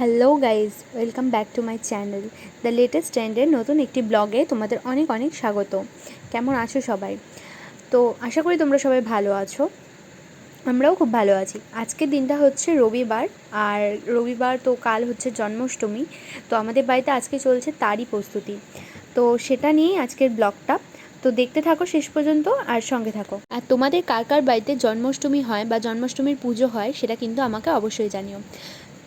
Hello guys welcome back to my channel the latest ট্রেন্ডের নতুন একটি ব্লগে তোমাদের অনেক অনেক স্বাগত। কেমন আছো সবাই? তো আশা করি তোমরা সবাই ভালো আছো। আমরাও খুব ভালো আছি। আজকের দিনটা হচ্ছে রবিবার, আর রবিবার তো কাল হচ্ছে জন্মাষ্টমী। তো আমাদের বাড়িতে আজকে চলছে তারই প্রস্তুতি। তো সেটা নিয়েই আজকের ব্লগটা তো দেখতে থাকো শেষ পর্যন্ত, আর সঙ্গে থাকো। আর তোমাদের কার কার বাড়িতে জন্মাষ্টমী হয় বা জন্মাষ্টমীর পুজো হয়, সেটা কিন্তু আমাকে অবশ্যই জানিও।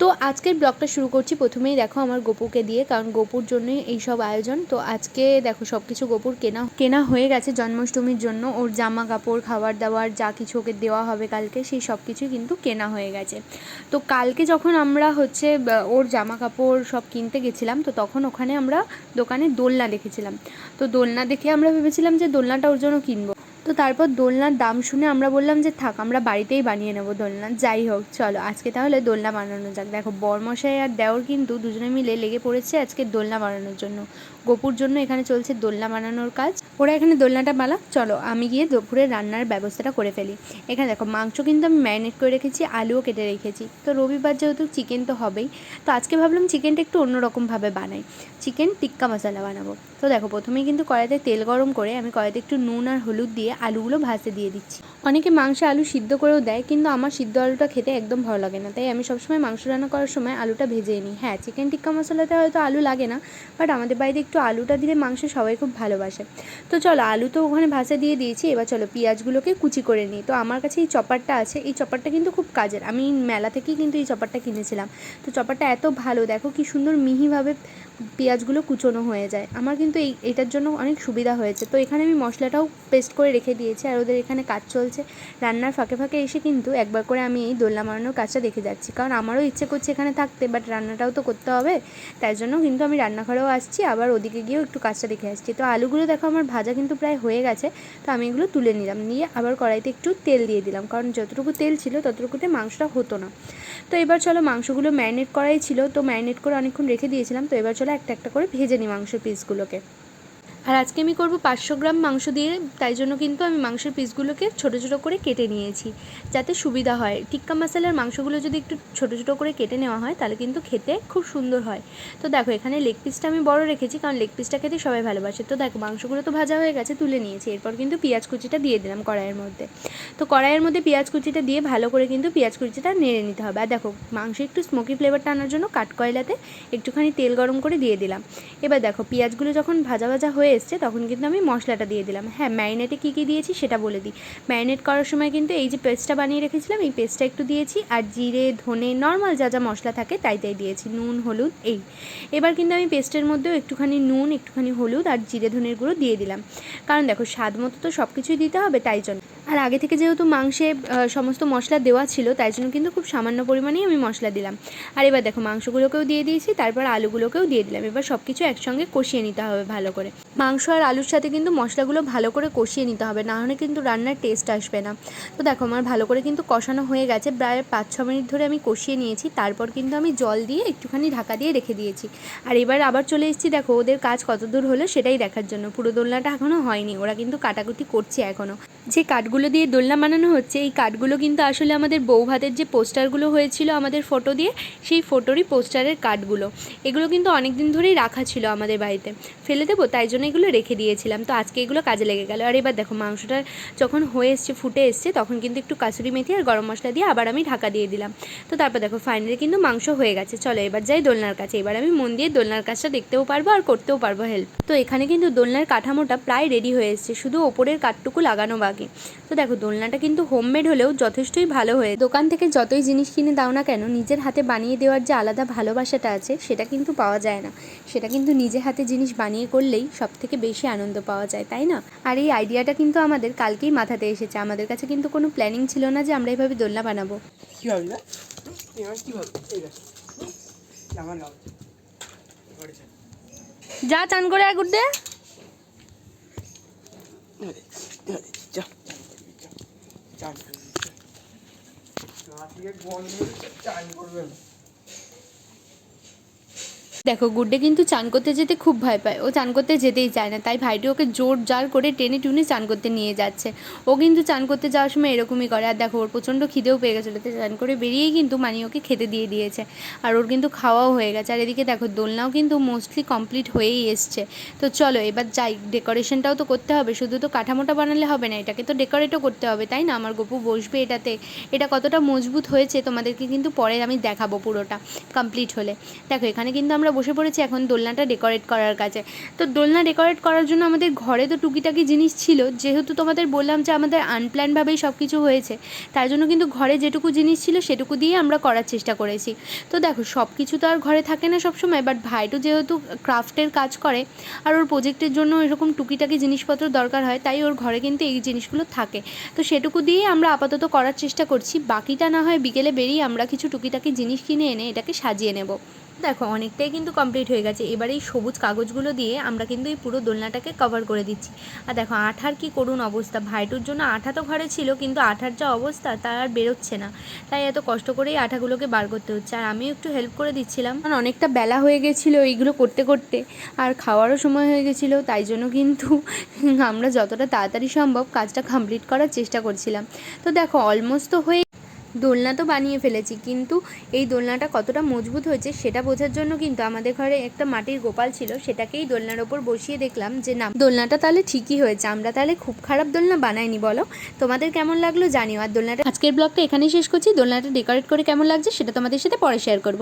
তো আজকের ব্লগটা শুরু করছি। প্রথমেই দেখো আমার গোপুকে দিয়ে, কারণ গোপুর জন্যই এই সব আয়োজন। তো আজকে দেখো সব কিছু গোপুর কেনা কেনা হয়ে গেছে জন্মাষ্টমীর জন্য। ওর জামা কাপড় খাবার দাবার যা কিছু ওকে দেওয়া হবে কালকে, সেই সব কিছুই কিন্তু কেনা হয়ে গেছে। তো কালকে যখন আমরা হচ্ছে ওর জামা কাপড় সব কিনতে গেছিলাম, তো তখন ওখানে আমরা দোকানে দোলনা দেখেছিলাম। তো দোলনা দেখে আমরা ভেবেছিলাম যে দোলনাটা ওর জন্য কিনবো। তো তারপর দোলনার দাম শুনে আমরা বললাম যে, থাক, আমরা বাড়িতেই বানিয়ে নেব দোলনা। যাই হোক, চলো, আজকে তাহলে দোলনা বানানো যাক। দেখো, বরমশাই আর দেওর কিন্তু দুজনে মিলে লেগে পড়েছে আজকে দোলনা বানানোর জন্য। গোপুর জন্য এখানে চলছে দোলনা বানানোর কাজ। ওরা এখানে দোলনাটা মালা চলো আমি গিয়ে দুপুরে রান্নার ব্যবস্থাটা করে ফেলি। এখানে দেখো, মাংস কিন্তু আমি ম্যারিনেট করে রেখেছি, আলুও কেটে রেখেছি। তো রবিবার যেহেতু চিকেন তো হবেই, তো আজকে ভাবলাম চিকেনটা একটু অন্যরকমভাবে বানাই। চিকেন টিক্কা মশলা বানাবো। তো দেখো, প্রথমেই কিন্তু কড়াইতে তেল গরম করে আমি কড়াইতে একটু নুন আর হলুদ দিয়ে আলুগুলো ভাজতে দিয়ে দিচ্ছি। অনেকে মাংসে আলু সিদ্ধ করেও দেয়, কিন্তু আমার সিদ্ধ আলুটা খেতে একদম ভালো লাগে না। তাই আমি সবসময় মাংস রান্না করার সময় আলুটা ভেজে নিই। হ্যাঁ চিকেন টিক্কা মশলাতে হয়তো আলু লাগে না বাট আমাদের বাড়িতে একটু আলুটা দিলে মাংস সবাই খুব ভালোবাসে। তো চলো, আলু তো ওখানে ভাজা দিয়ে দিয়েছি, এবার চলো পেঁয়াজগুলোকে কুচি করে নিই। তো আমার কাছে এই চপারটা আছে, এই চপারটা কিন্তু খুব কাজের। আমি মেলা থেকেই কিন্তু এই চপারটা কিনেছিলাম। তো চপারটা এত ভালো, দেখো কি সুন্দর মিহিভাবে পেঁয়াজগুলো কুচোনো হয়ে যায়। আমার কিন্তু এই, এটার জন্য অনেক সুবিধা হয়েছে। তো এখানে আমি মশলাটাও পেস্ট করে রেখে দিয়েছি আর ওদের এখানে কাজ চলছে। রান্নার ফাঁকে ফাঁকে এসে কিন্তু একবার করে আমি এই দোলনা মারানোর কাজটা দেখে যাচ্ছি। কারণ আমারও ইচ্ছে করছে এখানে থাকতে বাট রান্নাটাও তো করতে হবে। তাই জন্য কিন্তু আমি রান্নাঘরেও আসছি, আবার ওদিকে গিয়েও একটু কাজটা দেখে আসছি। তো আলুগুলো দেখো আমার ভাজা কিন্তু প্রায় হয়ে গেছে। তো আমি এগুলো তুলে নিলাম। নিয়ে আবার কড়াইতে একটু তেল দিয়ে দিলাম। কারণ যতটুকু তেল ছিল ততটুকুতে মাংসটা হতো না। তো এবার চলো মাংসগুলো ম্যারিনেট করাই ছিল। তো ম্যারিনেট করে অনেকক্ষণ রেখে দিয়েছিলাম। তো এবার চলো একটা একটা করে ভেজে নিই মাংস পিসগুলোকে আর আজকে আমি করব পাঁচশো গ্রাম মাংস দিয়ে, তাই জন্য কিন্তু আমি মাংসের পিসগুলোকে ছোটো ছোটো করে কেটে নিয়েছি, যাতে সুবিধা হয়। টিক্কা মশলার মাংসগুলো যদি একটু ছোটো ছোটো করে কেটে নেওয়া হয়, তাহলে কিন্তু খেতে খুব সুন্দর হয়। তো দেখো, এখানে লেগ পিসটা আমি বড় রেখেছি, কারণ লেগ পিসটা খেতে সবাই ভালোবাসে। তো দেখো, মাংসগুলো তো ভাজা হয়ে গেছে, তুলে নিয়েছি। এরপর কিন্তু পেঁয়াজ কুচিটা দিয়ে দিলাম কড়াইয়ের মধ্যে। তো কড়াইয়ের মধ্যে পেঁয়াজ কুচিটা দিয়ে ভালো করে কিন্তু পেঁয়াজ কুচিটা নেড়ে নিতে হবে। আর দেখো, মাংস একটু স্মোকি ফ্লেভারটা আনার জন্য কাঠকয়লাতে একটুখানি তেল গরম করে দিয়ে দিলাম। এবার দেখো, পেঁয়াজগুলো যখন ভাজা ভাজা হয়ে এসছে, তখন কিন্তু আমি মশলাটা দিয়ে দিলাম। হ্যাঁ ম্যারিনেটে কী কী দিয়েছি সেটা বলে দিই। ম্যারিনেট করার সময় কিন্তু এই যে পেস্টটা বানিয়ে রেখেছিলাম, এই পেস্টটা একটু দিয়েছি আর জিরে, ধনে, নর্মাল যা যা মশলা থাকে তাই তাই দিয়েছি, নুন, হলুদ, এই। এবার কিন্তু আমি পেস্টের মধ্যেও একটুখানি নুন, একটুখানি হলুদ আর জিরে, ধনের গুঁড়ো দিয়ে দিলাম। কারণ দেখো, স্বাদ মতো তো সব কিছুই দিতে হবে তাই জন্য। আর আগে থেকে যেহেতু মাংসে সমস্ত মশলা দেওয়া ছিল, তাই জন্য কিন্তু খুব সামান্য পরিমাণেই আমি মশলা দিলাম। আর এবার দেখো, মাংসগুলোকেও দিয়ে দিয়েছি, তারপর আলুগুলোকেও দিয়ে দিলাম। এবার সব কিছু একসঙ্গে কষিয়ে নিতে হবে ভালো করে। মাংস আর আলুর সাথে কিন্তু মশলাগুলো ভালো করে কষিয়ে নিতে হবে, না হলে কিন্তু রান্নার টেস্ট আসবে না। তো দেখো, আমার ভালো করে কিন্তু কষানো হয়ে গেছে। প্রায় পাঁচ ছ মিনিট ধরে আমি কষিয়ে নিয়েছি, তারপর কিন্তু আমি জল দিয়ে একটুখানি ঢাকা দিয়ে রেখে দিয়েছি। আর এবার আবার চলে এসেছি, দেখো, ওদের কাজ কত দূর হলো সেটাই দেখার জন্য। পুরো দোলনাটা এখনও হয়নি, ওরা কিন্তু কাটাকুটি করছে এখনও যে কাঠগুলো দিয়ে দোলনা বানানো হচ্ছে, এই কাঠগুলো কিন্তু আসলে আমাদের বউ ভাতের যে পোস্টারগুলো হয়েছিল আমাদের ফটো দিয়ে, সেই ফটোরই পোস্টারের কাঠগুলো এগুলো কিন্তু অনেক দিন ধরেই রাখা ছিল আমাদের বাড়িতে। ফেলে দেবো, তাই জন্য এগুলো রেখে দিয়েছিলাম। তো আজকে এগুলো কাজে লেগে গেল। আর এবার দেখো, মাংসটা যখন হয়ে এসছে, ফুটে এসছে, তখন কিন্তু একটু কাসুরি মেথি আর গরম মশলা দিয়ে আবার আমি ঢাকা দিয়ে দিলাম। তো তারপর দেখো ফাইনালি কিন্তু মাংস হয়ে গেছে। চলো এবার যাই দোলনার কাছে। এবার আমি মন দিয়ে দোলনার কাজটা দেখতেও পারব আর করতেও পারব হেল্প তো এখানে কিন্তু দোলনার কাঠামোটা প্রায় রেডি হয়ে এসছে। শুধু ওপরের কাঠটুকু লাগানো বাকি। তো দেখো দোলনাটা কিন্তু হোমমেড হলেও যথেষ্টই ভালো হয়ে দোকান থেকে যতই জিনিস কিনে দাও না কেন নিজের হাতে বানিয়ে দেওয়ার যে আলাদা ভালোবাসাটা আছে সেটা কিন্তু পাওয়া যায় না। সেটা কিন্তু নিজে হাতে জিনিস বানিয়ে করলেই সব থেকে বেশি আনন্দ পাওয়া যায় তাই না? আর এই আইডিয়াটা কিন্তু আমাদের কালকেই মাথাতে এসেছে। আমাদের কাছে কিন্তু কোনো প্ল্যানিং ছিল না যে আমরা এভাবে দোলনা বানাবো। কি না? যা চান করে এক উঠতে যা চান বন্ধ চান করবেন। দেখো, গুড্ডে কিন্তু চান করতে যেতে খুব ভয় পায়। ও চান করতে যেতেই চায় না, তাই ভাইটি ওকে জোর জার করে টেনে টুনে চান করতে নিয়ে যাচ্ছে। ও কিন্তু চান করতে যাওয়ার সময় এরকমই করে। আর দেখো, ওর প্রচণ্ড খিদেও পেয়ে গেছিল তো চান করে বেরিয়েই কিন্তু মানি ওকে খেতে দিয়ে দিয়েছে। আর ওর কিন্তু খাওয়াও হয়ে গেছে। আর এদিকে দেখো, দোলনাও কিন্তু মোস্টলি কমপ্লিট হয়েই এসছে। তো চলো, এবার যাই ডেকোরেশনটাও তো করতে হবে। শুধু তো কাঠামোটা বানালে হবে না, এটাকে তো ডেকোরেটও করতে হবে, তাই না? আমার গপু বসবে এটাতে। এটা কতটা মজবুত হয়েছে তোমাদেরকে কিন্তু পরে আমি দেখাবো পুরোটা কমপ্লিট হলে। দেখো, এখানে কিন্তু আমরা বসে পড়েছি এখন দোলনাটা ডেকোরেট করার কাজে। তো দোলনা ডেকোরেট করার জন্য আমাদের ঘরে তো টুকিটাকি জিনিস ছিল, যেহেতু তোমাদের বললাম যে আমাদের আনপ্ল্যানভাবেই সব কিছু হয়েছে, তার জন্য কিন্তু ঘরে যেটুকু জিনিস ছিল সেটুকু দিয়ে আমরা করার চেষ্টা করেছি। তো দেখো সব কিছু তো আর ঘরে থাকে না সবসময় বাট ভাইটু যেহেতু ক্রাফটের কাজ করে, আর ওর প্রজেক্টের জন্য এরকম টুকিটাকি জিনিসপত্র দরকার হয়, তাই ওর ঘরে কিন্তু এই জিনিসগুলো থাকে। তো সেটুকু দিয়েই আমরা আপাতত করার চেষ্টা করছি, বাকিটা না হয় বিকেলে বেরিয়ে আমরা কিছু টুকিটাকি জিনিস কিনে এনে এটাকে সাজিয়ে নেব। দেখো, অনেকটাই কিন্তু কমপ্লিট হয়ে গেছে। এবার এই সবুজ কাগজগুলো দিয়ে আমরা কিন্তু এই পুরো দোলনাটাকে কভার করে দিচ্ছি। আর দেখো, আঠার কি করুণ অবস্থা। ভাইটুর জন্য আঠা তো ঘরে ছিল, কিন্তু আঠার যা অবস্থা তার আর বেরোচ্ছে না। তাই এত কষ্ট করেই আঠাগুলোকে বার করতে হচ্ছে। আর আমিও একটু হেল্প করে দিচ্ছিলাম। কারণ অনেকটা বেলা হয়ে গেছিল এইগুলো করতে করতে, আর খাওয়ারও সময় হয়ে গেছিল। তাই জন্য কিন্তু আমরা যতটা তাড়াতাড়ি সম্ভব কাজটা কমপ্লিট করার চেষ্টা করছিলাম। তো দেখো অলমোস্ট তো হয়ে দোলনা তো বানিয়ে ফেলেছি, কিন্তু এই দোলনাটা কতটা মজবুত হয়েছে সেটা বোঝার জন্য কিন্তু আমাদের ঘরে একটা মাটির গোপাল ছিল, সেটাকেই দোলনার ওপর বসিয়ে দেখলাম যে না, দোলনাটা তাহলে ঠিকই হয়েছে, আমরা তাহলে খুব খারাপ দোলনা বানাইনি বলো? তোমাদের কেমন লাগল জানিও, আর দোলনাটা আজকের ব্লগটা এখানেই শেষ করছি, দোলনাটা ডেকোরেট করে কেমন লাগছে সেটা তোমাদের সাথে পরে শেয়ার করব।